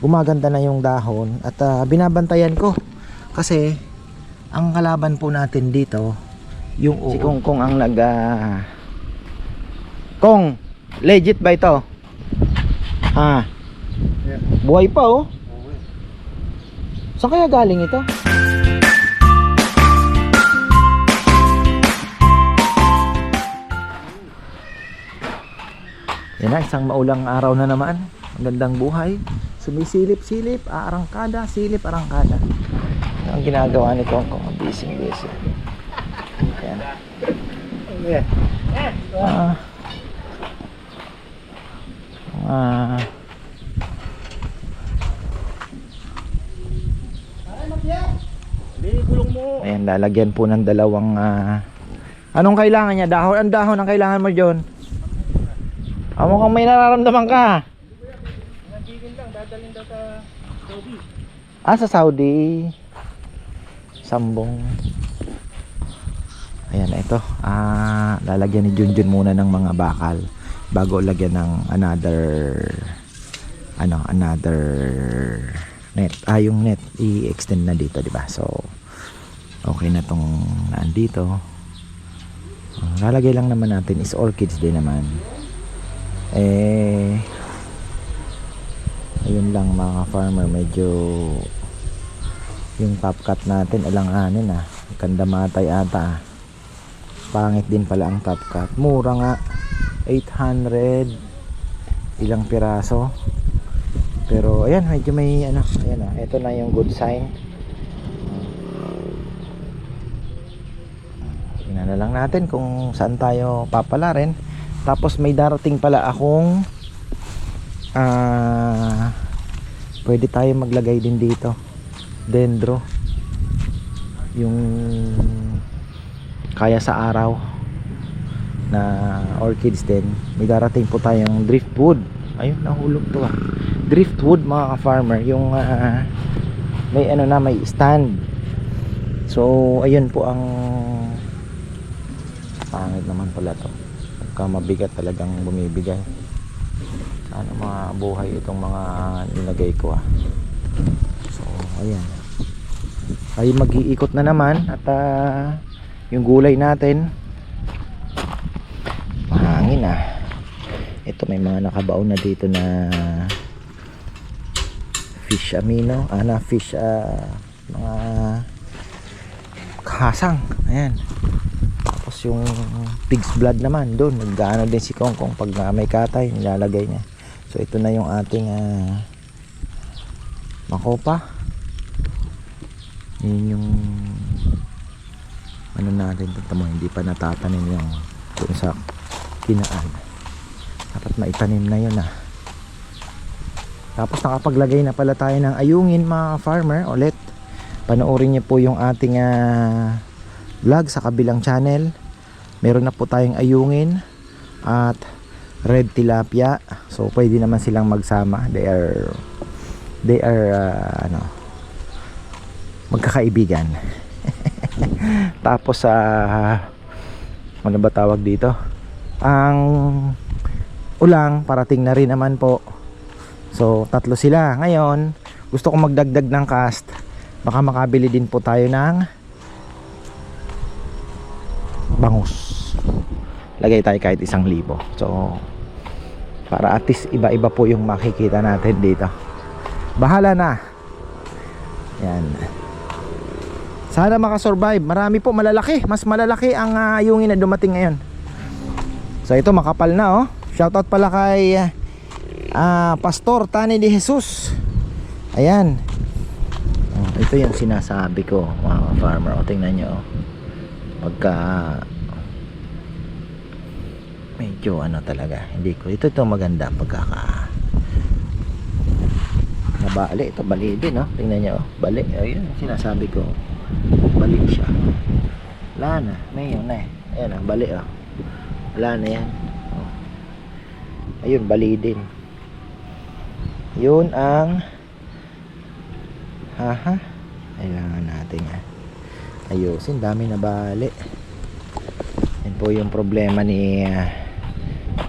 gumaganda na yung dahon at ah, binabantayan ko kasi ang kalaban po natin dito yung si Kong Kong ang nag ah, Kong legit ba ito? Ah buhay pa oh saan kaya galing ito? Yan na, isang maulang araw na naman. Ang gandang buhay. Sumisilip-silip, aarangkada, silip, arangkada. Yan ang ginagawa ni Kong Kong. Busy, busy. Yan. Ah. Ah. Ayan, lalagyan po ng dalawang ah, Anong kailangan niya? Dahon? Ang dahon ang kailangan mo, John? Ah, mukhang may nararamdaman ka. Ah, sa Saudi. Sambong. Ayan, ito. Ah, lalagyan ni Junjun muna ng mga bakal bago lagyan ng another ano, another net. Ah, yung net i-extend na dito, 'di ba? So okay na tong naandito. Ah, lalagay lang naman natin is orchids din naman. Eh ayun lang mga farmer medyo yung top cut natin alang-anin ah. Ganda matay ata ah. pangit din pala ang top cut mura nga 800 ilang piraso. Pero ayan medyo may ano ayan ah. Ito na yung good sign. Tingnan na lang natin kung saan tayo papala rin tapos may darating pala akong ah pwede tayo maglagay din dito. Dendro. Yung kaya sa araw na orchids din. May darating po tayong driftwood. Ayun nahulog to ah. Driftwood mga ka-farmer. Yung ah, may ano na may stand. So ayun po ang pangit naman pala to. Pagka mabigat talagang bumibigay ano mga buhay itong mga nilagay ko ah. So ayan. Ay mag-iikot na naman at ah, yung gulay natin. Mahangin ah. Ito may mga nakabaon na dito na fish amino ah fish ah, mga kasang. Ayan. Tapos yung pig's blood naman doon naggaano din si Kongkong pag ah, may katay nilalagay niya so ito na yung ating ah, makopa. Yun yung ano natin ito mo hindi pa natatanim yung dun sa kinaan dapat maitanim na yun ah. Tapos nakapaglagay na pala tayo ng ayungin mga farmer ulit. Panoorin niyo po yung ating ah, vlog sa kabilang channel. Meron na po tayong ayungin at red tilapia. So pwede naman silang magsama. They are they are ah, ano magkakaibigan. Tapos sa ano ba tawag dito? Ang ulang parating na rin naman po. So tatlo sila. Ngayon gusto kong magdagdag ng cast. Baka makabili din po tayo ng bangus. Lagay tayo kahit isang libo. So para at least iba iba po yung makikita natin dito. Bahala na. Yan. Sana makasurvive. Marami po malalaki. Mas malalaki ang uh, ayungin na dumating ngayon. So ito makapal na oh. Shoutout pala kay ah, Pastor Tani de Jesus. Ayan. Oh, ito yung sinasabi ko mga farmer. O tingnan nyo oh. pagka medyo ano talaga. Hindi ko ito ito maganda pagkaka nabali ito bali din no tingnan nyo oh. bali ayun sinasabi ko bali siya. Wala na may yun na eh. Ayan ah bali oh. Wala na yan. Oh. ayun bali din. Yun ang haha kailangan natin ah. Ayusin dami na bali. Yan po yung problema ni ah,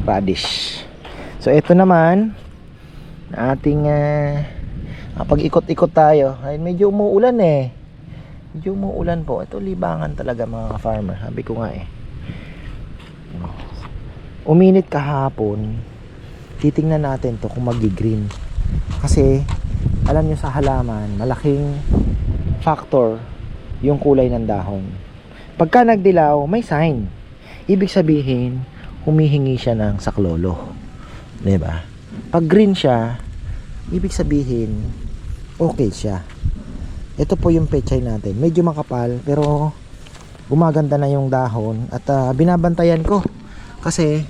radish so ito naman ating ah, Kapag ikot-ikot tayo, ay medyo umuulan eh. Medyo umuulan po. Ito libangan talaga mga farmer. Sabi ko nga eh. Uminit kahapon. Titingnan natin to kung magi-green. Kasi alam nyo sa halaman, malaking factor yung kulay ng dahon. Pagka nagdilaw, may sign. Ibig sabihin, humihingi siya ng saklolo. 'Di ba? Pag green siya, ibig sabihin, okay siya. Ito po yung pechay natin. Medyo makapal, pero gumaganda na yung dahon at ah, binabantayan ko. Kasi,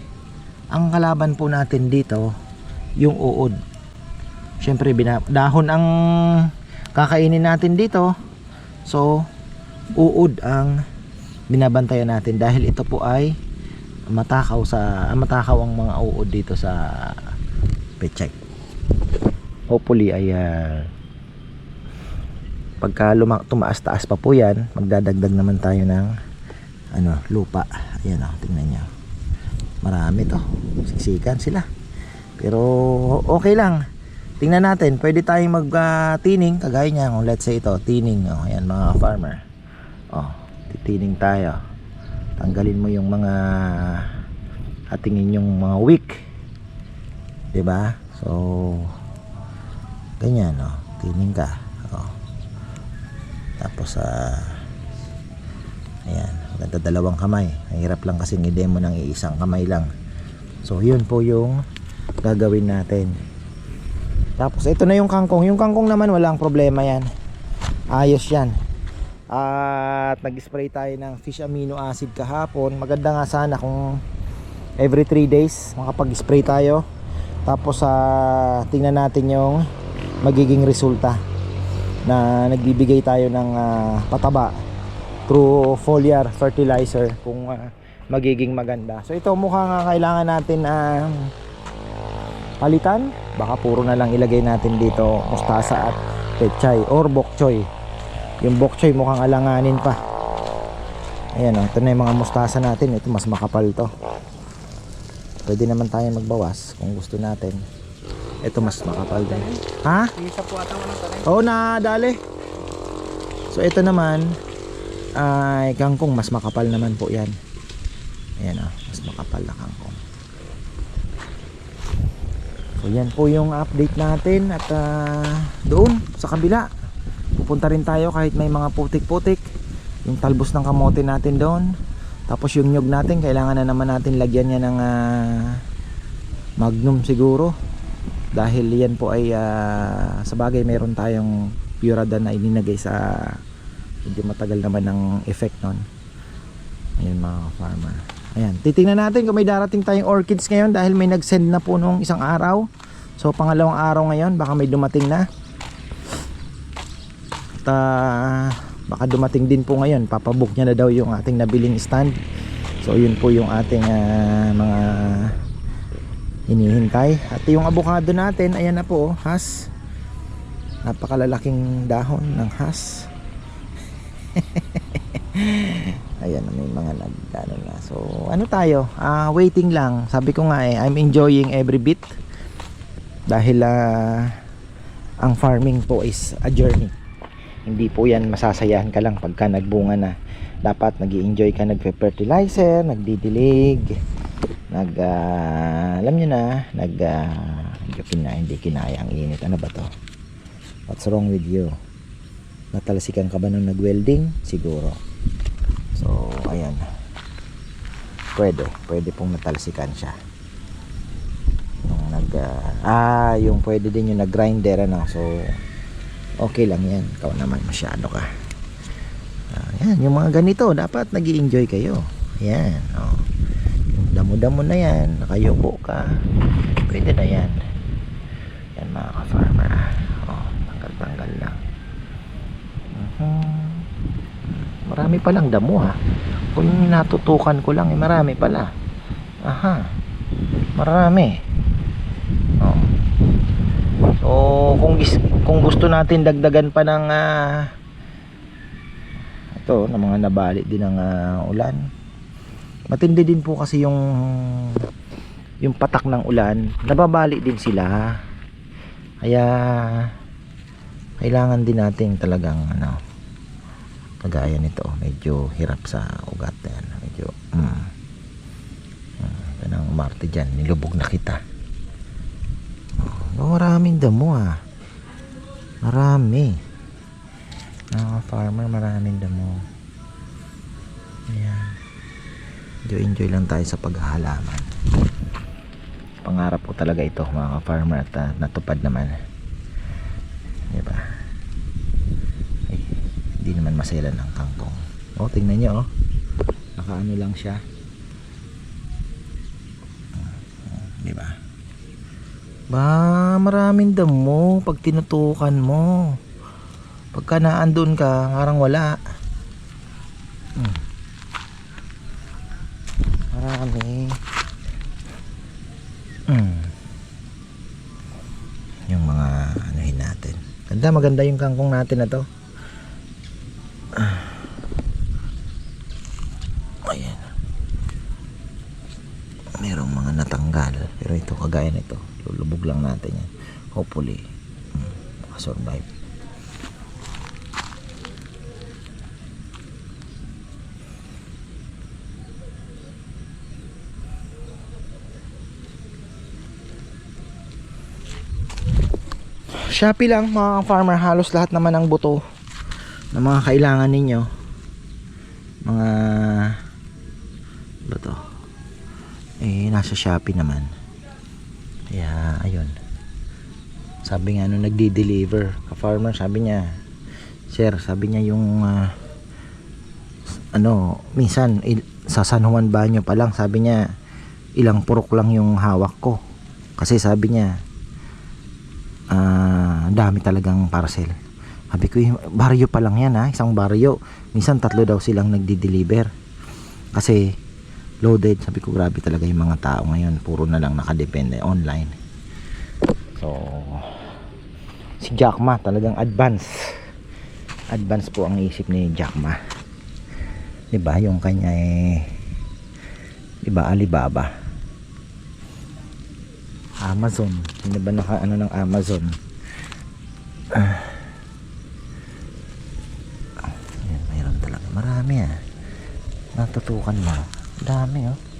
ang kalaban po natin dito, yung uod. Siyempre, bina- dahon ang kakainin natin dito. So, uod ang binabantayan natin dahil ito po ay matakaw sa ah, matakaw ang mga uod dito sa pechay. Hopefully ay ah, pagka luma- tumaas-taas pa po yan, magdadagdag naman tayo ng ano, lupa. Ayan oh, tingnan niyo. Marami to. Siksikan sila. Pero okay lang. Tingnan natin, pwede tayong mag-tining kagaya niya. Let's say ito, tining. Oh, ayan mga farmer. Oh, titining tayo. Tanggalin mo yung mga atingin yung mga wick. 'Di ba? So ganyan, oh. Tining ka. Oh. Tapos ah ayan, maganda dalawang kamay. Mahirap lang kasi i-demo ng iisang kamay lang. So yun po yung gagawin natin. Tapos ito na yung kangkong. Yung kangkong naman walang problema yan. Ayos yan. At nag-spray tayo ng fish amino acid kahapon. Maganda nga sana kung every 3 days makapag-spray tayo. Tapos sa tingnan natin yung magiging resulta na nagbibigay tayo ng ah, pataba through foliar fertilizer kung ah, magiging maganda. So ito mukha nga kailangan natin ang palitan. Baka puro na lang ilagay natin dito mustasa at pechay or bok choy. Yung bok choy mukhang alanganin pa. Ayan o, ito na yung mga mustasa natin. Ito mas makapal to. Pwede naman tayo magbawas kung gusto natin. Ito mas makapal din. Ha? Oo na, dali. So ito naman ay kangkong mas makapal naman po 'yan. Ayan ah, mas makapal na kangkong. So yan po yung update natin at ah, doon sa kabila. Pupunta rin tayo kahit may mga putik-putik. Yung talbos ng kamote natin doon. Tapos yung nyug natin, kailangan na naman natin lagyan niya ng ah, magnum siguro. Dahil yan po ay ah, sa bagay meron tayong purada na ininagay sa medyo matagal naman ng effect nun. Ayan mga farmer. Ayan, titingnan natin kung may darating tayong orchids ngayon dahil may nag-send na po nung isang araw. So pangalawang araw ngayon, baka may dumating na. Ah, baka dumating din po ngayon, papabook niya na daw yung ating nabiling stand. So yun po yung ating ah, mga hinihintay. At yung avocado natin, ayan na po, oh, has. Napakalalaking dahon ng has. Ayan, may mga nag ano na. So, ano tayo? Ah, waiting lang. Sabi ko nga eh, I'm enjoying every bit. Dahil ah, ang farming po is a journey. Hindi po yan masasayahan ka lang pagka nagbunga na. Dapat nag enjoy ka nagpe-fertilizer, nagdidilig, nag ah, alam niyo na, nag uh, kina, hindi kinaya ang init. Ano ba to? What's wrong with you? Natalsikan ka ba nung nag-welding? Siguro. So, ayan. Pwede. Pwede pong natalsikan siya. Yung nag, ah, ah, yung pwede din yung nag-grinder, ano. So, okay lang yan. Ikaw naman masyado ka. Ah, yan, yung mga ganito, dapat nag enjoy kayo. Yan, oh. Yung damo-damo na yan, nakayuko ka. Pwede na yan. Yan mga ka-farmer. ah. Oh, tanggal-tanggal lang. Mhm. Marami palang damo ha. Kung yung natutukan ko lang, eh, marami pala. Aha. Marami. So, kung kung gusto natin dagdagan pa ng ah, ito, ng mga nabali din ng ah, ulan. Matindi din po kasi yung yung patak ng ulan, nababali din sila. Kaya kailangan din natin talagang ano kagaya nito medyo hirap sa ugat. Yan medyo mm, mm, ang umarte dyan. Nilubog na kita oh, maraming damo ah. Marami. Mga farmer maraming damo. Yan enjoy enjoy lang tayo sa paghahalaman. Pangarap ko talaga ito mga farmer at ah, natupad naman. Di ba ay hindi naman masela ng kangkong. Oh tingnan nyo oh. Nakaano lang siya Oh, di ba ba maraming damo pag tinutukan mo. Pagka naandun ka parang wala. Hmm. marami. Hmm. yung mga anuhin natin. Ganda maganda yung kangkong natin na to. Ah. ayan. Merong mga natanggal. Pero ito kagaya nito lulubog lang natin yan. Hopefully makasurvive. Shopee lang mga farmer halos lahat naman ng buto na mga kailangan ninyo. Mga ano to? Eh nasa Shopee naman ayun. Sabi nga nung nagdi-deliver. Ka farmer sabi niya sir sabi niya yung ah, ano minsan il- sa San Juan Banyo pa lang sabi niya ilang purok lang yung hawak ko. Kasi sabi niya ah dami talagang parcel. Sabi ko "Eh, baryo pa lang yan ha isang baryo. Minsan tatlo daw silang nagdi-deliver. Kasi loaded. Sabi ko grabe talaga yung mga tao ngayon. Puro na lang nakadepende online so si Jack Ma talagang advance. Advance po ang isip ni Jack Ma. 'di ba yung kanya eh 'di ba Alibaba. Amazon. Hindi ba naka ano ng Amazon. Ayan, mayroon talaga. Marami ah. Natutukan mo. Dami oh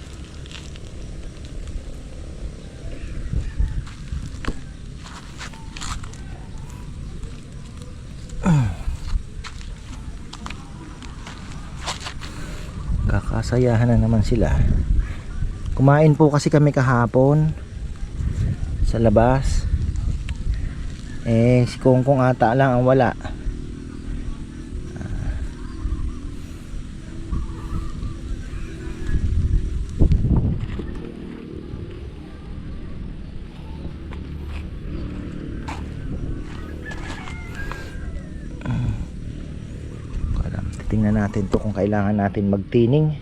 kakasayahan na naman sila kumain po kasi kami kahapon sa labas eh si Kongkong ata lang ang wala. Titingnan natin to kung kailangan natin magtining.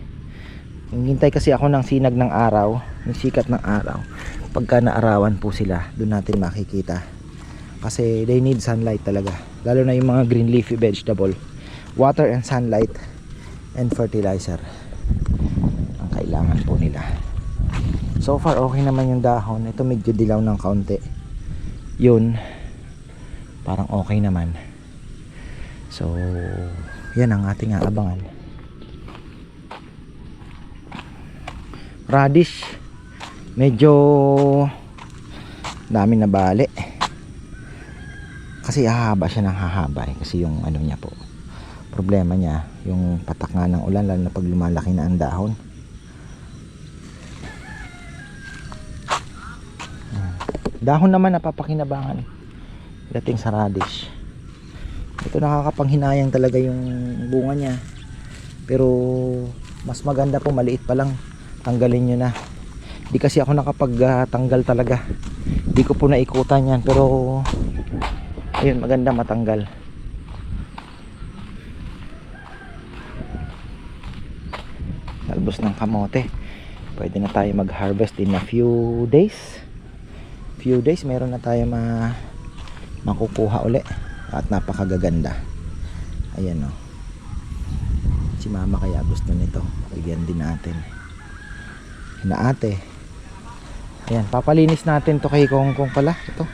Hintay kasi ako ng sinag ng araw, ng sikat ng araw. Pagka naarawan po sila, doon natin makikita. Kasi they need sunlight talaga. Lalo na yung mga green leafy vegetable. Water and sunlight and fertilizer. Ang kailangan po nila. So far okay naman yung dahon. Ito medyo dilaw ng kaunti. Yun. Parang okay naman. So, yan ang ating aabangan. Radish. Medyo dami na bali. Kasi hahaba siya ng hahaba eh. Kasi yung ano niya po. Problema niya, yung patak nga ng ulan lalo na pag lumalaki na ang dahon. Dahon naman napapakinabangan dating sa radish ito nakakapanghinayang talaga yung bunga niya pero mas maganda po maliit pa lang tanggalin nyo na. Di kasi ako nakapagtanggal talaga. Di ko po naikutan yan pero ayun maganda matanggal. Talbos ng kamote. Pwede na tayo mag harvest in a few days. Few days meron na tayo ma makukuha uli. At napakagaganda. Ayan o si mama kaya gusto nito. Bigyan din natin na ate ayan papalinis natin to kay Kong Kong pala ito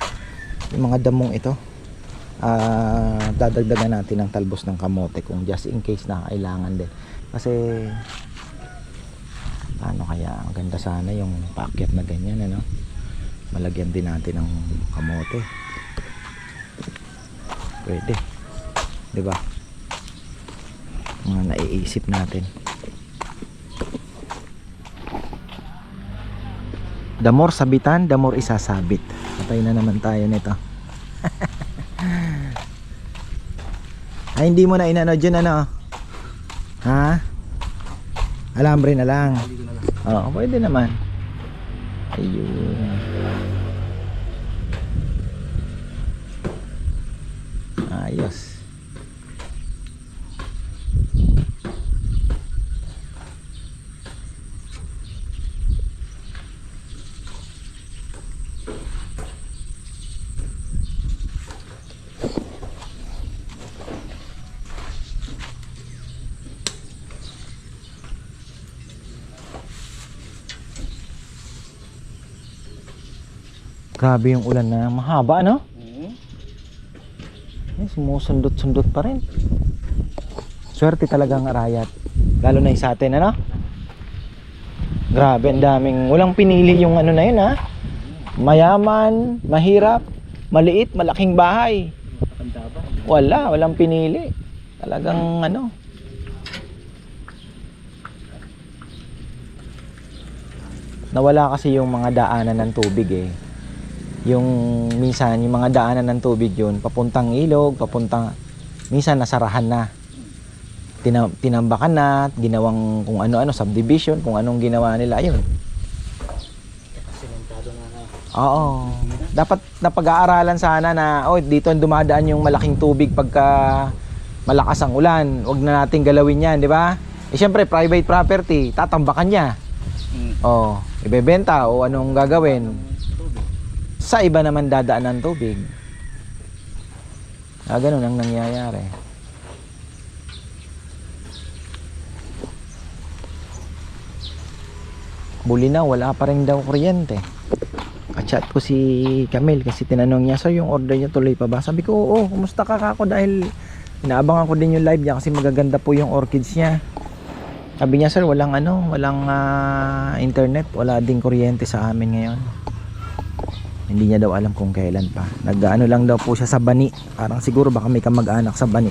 yung mga damong ito ah, dadagdagan natin ng talbos ng kamote kung just in case na kailangan din. Kasi ano kaya ang ganda sana yung paakyat na ganyan ano. Malagyan din natin ng kamote. Pwede. 'Di ba? Mga naiisip natin. The more sabitan, the more isasabit. Patay na naman tayo nito. Ay, hindi mo na inano dyan, ano? Ha? Alambre na lang. Oo, pwede naman. Ayun. Ayos. Grabe yung ulan na mahaba, no? Eh, sumusundot-sundot pa rin. Swerte talaga ang arayat. Lalo na yung sa atin, ano? Grabe, ang daming... Walang pinili yung ano na yun, ha? Mayaman, mahirap, maliit, malaking bahay. Wala, walang pinili. Talagang ano... Nawala kasi yung mga daanan ng tubig eh yung minsan yung mga daanan ng tubig yun papuntang ilog papuntang minsan nasarahan na. Tina, tinambakan na ginawang kung ano-ano subdivision kung anong ginawa nila yun. Oo. Dapat napag-aaralan sana na oh dito dumadaan yung malaking tubig pagka malakas ang ulan. Wag na nating galawin yan di ba? Eh syempre private property tatambakan niya. Oh ibebenta o anong gagawin sa iba naman dadaan ng tubig. Ah, ganun ang nangyayari. Buli na, wala pa rin daw kuryente. Ka-chat ko si Camille kasi tinanong niya, so yung order niya tuloy pa ba? Sabi ko, oo, kumusta ka kako dahil inaabangan ko din yung live niya kasi magaganda po yung orchids niya. Sabi niya, sir, walang ano, walang ah, internet, wala ding kuryente sa amin ngayon hindi niya daw alam kung kailan pa. Nag-ano lang daw po siya sa bani. Parang siguro baka may kamag-anak sa bani.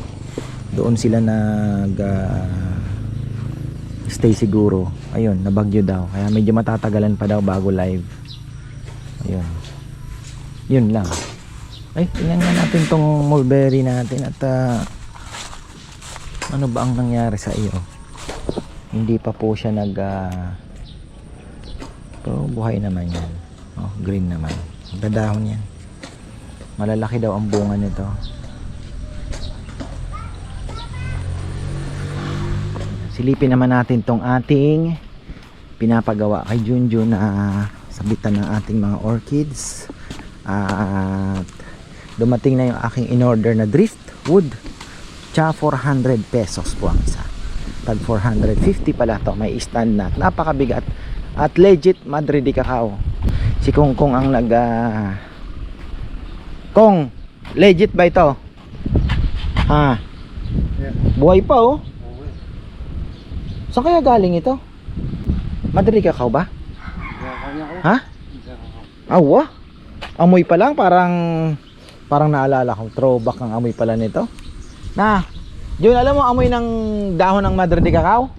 Doon sila nag ah, stay siguro. Ayun nabagyo daw. Kaya medyo matatagalan pa daw bago live. Ayun. Yun lang. Ay tingnan nga natin tong mulberry natin at ah, ano ba ang nangyari sa iyo? Hindi pa po siya nag ah, pero buhay naman yan. Oh, green naman dadahon yan. Malalaki daw ang bunga nito. Silipin naman natin tong ating pinapagawa kay Junjun na sabitan ng ating mga orchids. At dumating na yung aking in-order na driftwood. Tsa 400 pesos po ang isa. Tag 450 pala to may stand na. Napakabigat at legit Madrid cacao si Kong Kong ang nag ah, Kong legit ba ito? Ha? Buhay pa oh. Saan kaya galing ito? Madrid cacao ba? Ha? Awa. Amoy pa lang parang parang naalala ko. Throwback ang amoy pala nito. Na yun alam mo amoy ng dahon ng Madrid cacao?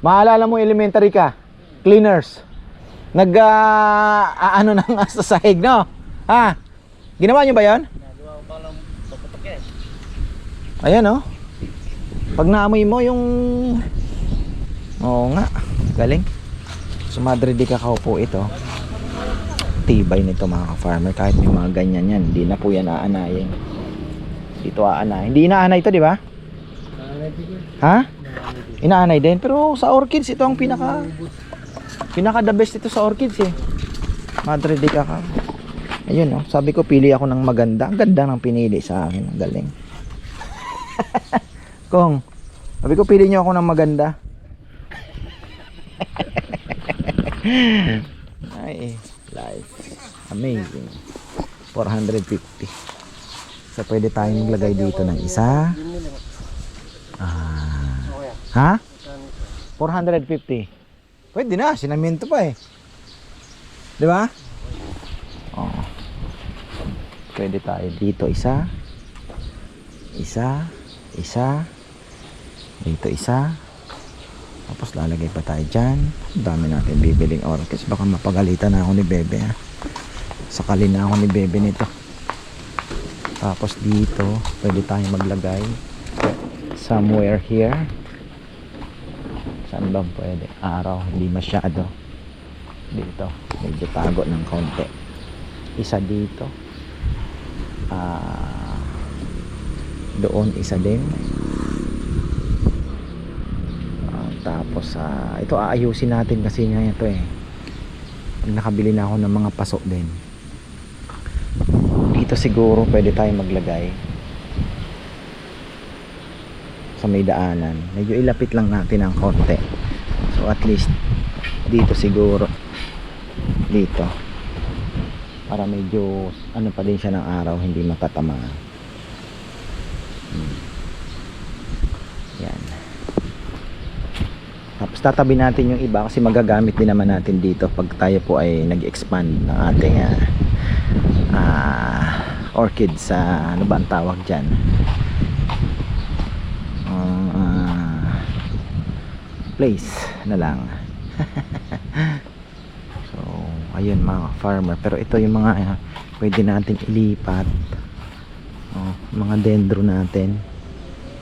Maalala mo elementary ka? Cleaners nag ah, ano nang sa sahig no? Ha? Ginawa nyo ba yon ayan oh. Pag naamoy mo yung oo nga galing. So Madrid de cacao po ito. Tibay nito mga ka-farmer. Kahit may mga ganyan yan hindi na po yan aanayin. Dito aanay. Hindi inaanay ito di ba? Ha? Inaanay din. Pero sa orchids ito ang pinaka pinaka the best ito sa orchids eh. Madre de Cacao ayun oh. Sabi ko pili ako ng maganda. Ang ganda ng pinili sa akin. Ang galing. Kong sabi ko pili nyo ako ng maganda. Ay life. Amazing. 450 sa So pwede tayong maglagay dito ng isa. Ah. Ha? 450. Pwede na, sinamento pa eh. Di ba? Oo. Pwede tayo dito isa. Isa. Isa. Dito isa. Tapos lalagay pa tayo. Ang dami natin bibiling orchids. Baka mapagalitan na ako ni Bebe ha. Sakali na ako ni Bebe nito. Tapos dito, pwede tayo maglagay somewhere here. Saan ba pwede? Araw, hindi masyado. Dito, medyo tago ng konti. Isa dito. Ah, doon isa din. Ah, tapos ah, ito aayusin natin kasi nga ito eh. Nakabili na ako ng mga pasok din. Dito siguro pwede tayo maglagay sa may daanan. Medyo ilapit lang natin ng konti. So at least dito siguro dito para medyo ano pa din siya ng araw hindi matatamaan. Hmm. Yan. Tapos tatabi natin yung iba kasi magagamit din naman natin dito pag tayo po ay nag-expand ng ating ah, ah, orchid sa ano ba ang tawag dyan place na lang. So ayun mga farmer. Pero ito yung mga ah, pwede natin ilipat. Oh, mga dendro natin.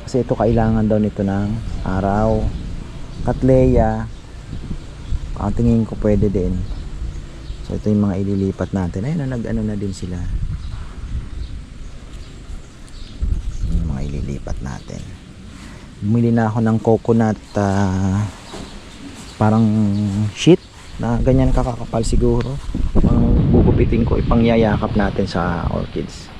Kasi ito kailangan daw nito ng araw. Katleya. Ang tingin ko pwede din. So ito yung mga ililipat natin. Ayun na nag ano na din sila. Yung mga ililipat natin bumili na ako ng coconut ah, parang sheet na ganyan kakakapal siguro. Pang gugupitin ko ipangyayakap natin sa orchids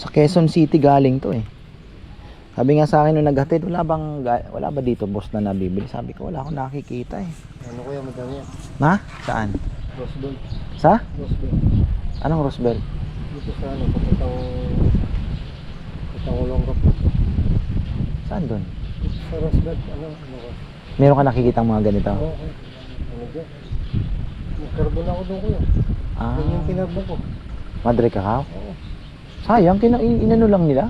sa Quezon City galing to eh sabi nga sa akin nung naghatid wala bang wala ba dito boss na nabibili sabi ko wala akong nakikita eh Ano kuya madami yan? na saan Rosebud. sa Rosebud. anong Roosevelt Dito sa ano, papuntang papuntang Olonggap. saan doon Sa Rosebud, ano, ano ka? meron ka nakikita mga ganito Oo, okay. Ano dyan? Nagkarbon ako doon kuya. ah Yan yung kinarbon ko. Madre Cacao Oo. Sayang kina in- inano lang nila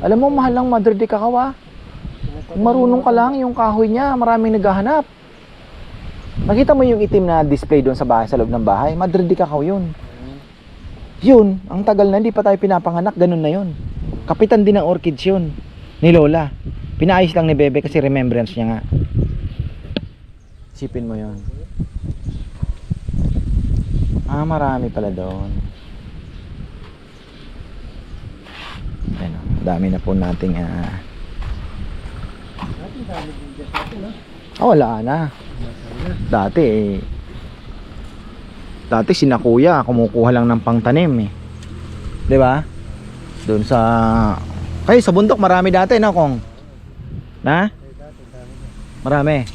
alam mo mahal lang Madre de Cacao marunong ka lang yung kahoy niya maraming naghahanap nakita mo yung itim na display doon sa bahay sa loob ng bahay Madre de Cacao yun. Yun, ang tagal na hindi pa tayo pinapanganak, ganun na yun. Kapitan din ng orchids yun, ni Lola. Pinaayos lang ni Bebe kasi remembrance niya nga. Sipin mo yun. Ah, marami pala doon. Ayun, oh, dami na po nating ah, ha. ah, wala na. Dati eh, dati sina kuya kumukuha lang ng pangtanim eh. 'Di ba? Doon sa kayo sa bundok marami dati na kong. Na? Marami.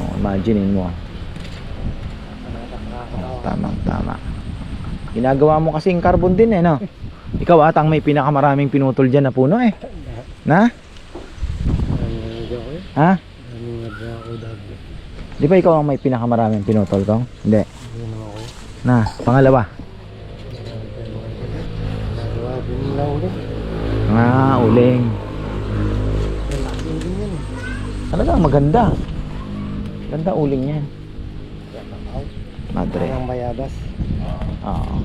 Oh, imaginein mo. Nakakatawa. Oh, tamang tama. Ginagawa mo kasing carbon din eh, no? Ikaw atang may pinakamaraming pinutol diyan na puno eh. Na? Dyan kuya. Ha? Dyan. Di ba ikaw ang may pinakamaraming pinutol kong? Hindi. Na, pangalawa. Ah, uling. Eh. Talagang maganda. Ganda uling yan. Madre. Ang bayabas. Oo.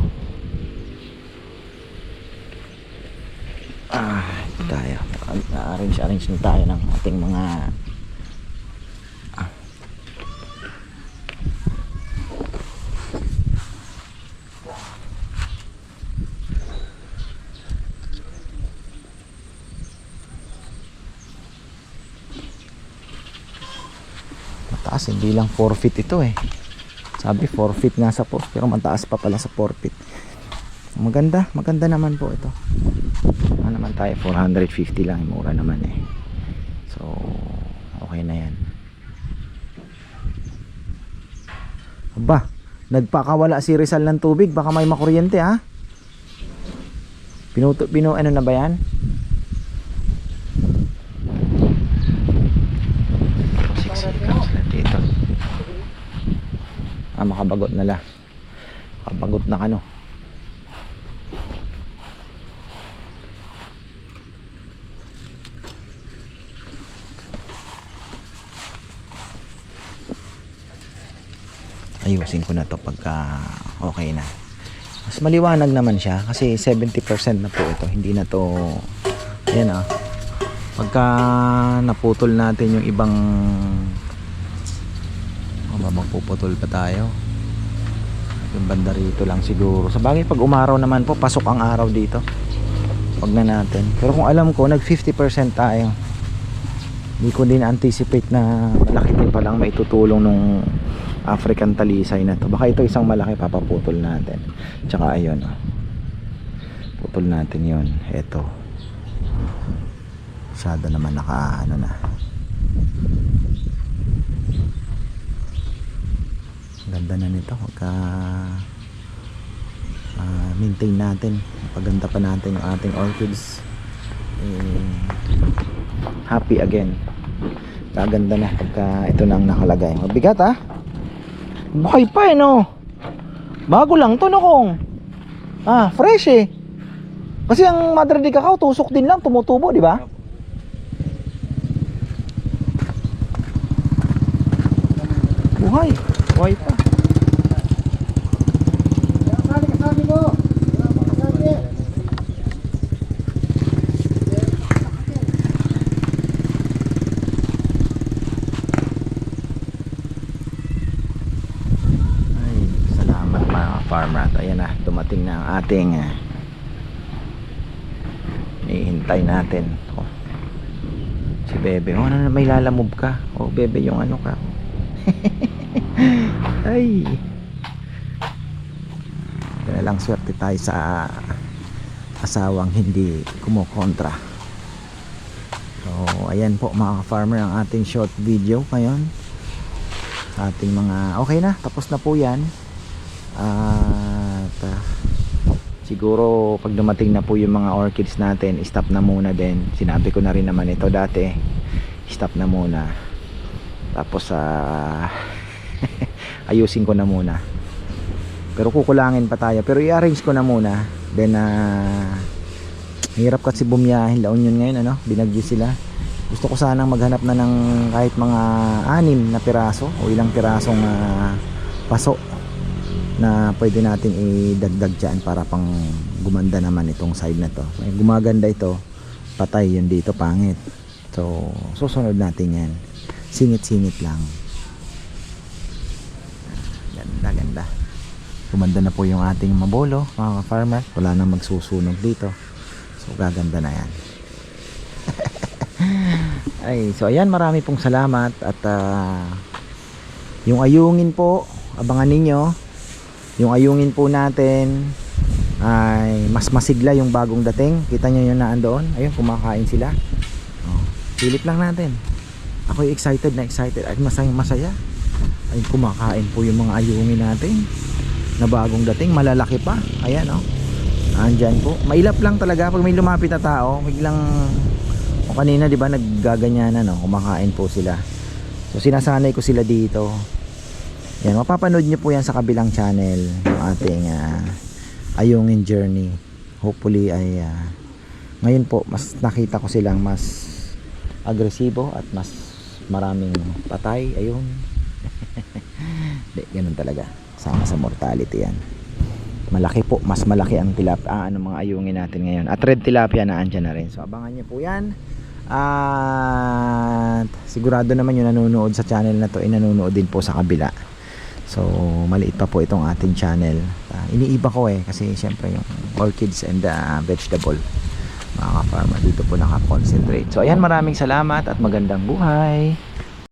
Ah, ito tayo. Na-arrange-arrange na tayo ng ating mga ah. Mataas, hindi lang 4 feet ito eh. Sabi 4 feet nga sa post pero mataas pa pala sa 4 feet. Maganda, maganda naman po ito. Ano naman tayo, 450 lang, mura naman eh. So, okay na yan. Aba, nagpakawala si Rizal ng tubig, baka may makuryente ha. Pinuto, pinu, ano na ba yan? Dito. Ah, makabagot na la. Makabagot na kano. Ayusin ko na to pagka okay na. Mas maliwanag naman siya kasi 70% na po ito. Hindi na to yan ah. Pagka naputol natin yung ibang o ba magpuputol pa tayo. Yung banda rito lang siguro. Sa bagay pag umaraw naman po pasok ang araw dito. Wag na natin. Pero kung alam ko nag 50% tayo. Hindi ko din anticipate na malaki din palang maitutulong nung African talisay na to. Baka ito isang malaki papaputol natin. Tsaka ayun oh. putol natin yon eto. Masyado naman naka ano na. Ganda na nito. Magka ah, maintain natin. Paganda pa natin yung ating orchids. Eh, happy again. Kaganda na. Pagka ito nang nakalagay. Mabigat ah buhay pa eh no? Bago lang to no kong? Ah fresh eh. Kasi ang Madre de Cacao tusok din lang tumutubo di ba? Buhay. Buhay pa Kasali, kasali mo. Kasali. Ay, salamat mga farmer at ayan na, dumating na ang ating uh, ihintay natin. Oh. Si Bebe, oh, ano may lalamove ka? Oh, Bebe, yung ano ka? Ay. Kaya lang swerte tayo sa asawang hindi kumukontra. So, ayan po mga farmer ang ating short video ngayon ating mga okay na tapos na po yan ah, siguro pag dumating na po yung mga orchids natin stop na muna din. Sinabi ko na rin naman ito dati stop na muna. Tapos ah ayusin ko na muna. Pero kukulangin pa tayo. Pero i-arrange ko na muna. Then ah hirap kasi bumiyahin La Union ngayon ano? Binagyo sila. Gusto ko sanang maghanap na ng kahit mga anim na piraso o ilang pirasong ah, paso na pwede nating idagdag dyan para pang gumanda naman itong side na to. May gumaganda ito patay yun dito pangit. So susunod natin yan. Singit singit lang. Ganda ganda. Gumanda na po yung ating mabolo mga farmer. Wala nang magsusunog dito. So gaganda na yan. Ay, so ayan, marami pong salamat at ah, yung ayungin po, abangan ninyo. Yung ayungin po natin ay mas masigla yung bagong dating. Kita nyo yun na andoon. Ayun, kumakain sila. Oh, silip lang natin. Ako excited na excited at masaya masaya. Ayun, kumakain po yung mga ayungin natin na bagong dating. Malalaki pa. Ayan, oh. Andyan po. Mailap lang talaga pag may lumapit na tao. Biglang o kanina 'di ba naggaganyanan no, kumakain po sila. So sinasanay ko sila dito. Yan, mapapanood niyo po yan sa kabilang channel yung ating ah, Ayungin Journey. Hopefully ay ah, ngayon po mas nakita ko silang mas agresibo at mas maraming patay. Ayun. Di, ganun talaga. Sama sa mortality yan. Malaki po, mas malaki ang tilapia, ah, ano mga ayungin natin ngayon. At red tilapia na andyan na rin. So abangan niyo po yan. At sigurado naman yung nanonood sa channel na to ay nanonood din po sa kabila. So maliit pa po itong ating channel. Ah, iniiba ko eh kasi syempre yung orchids and ah, vegetable mga farmer dito po nakakonsentrate. So ayan maraming salamat at magandang buhay.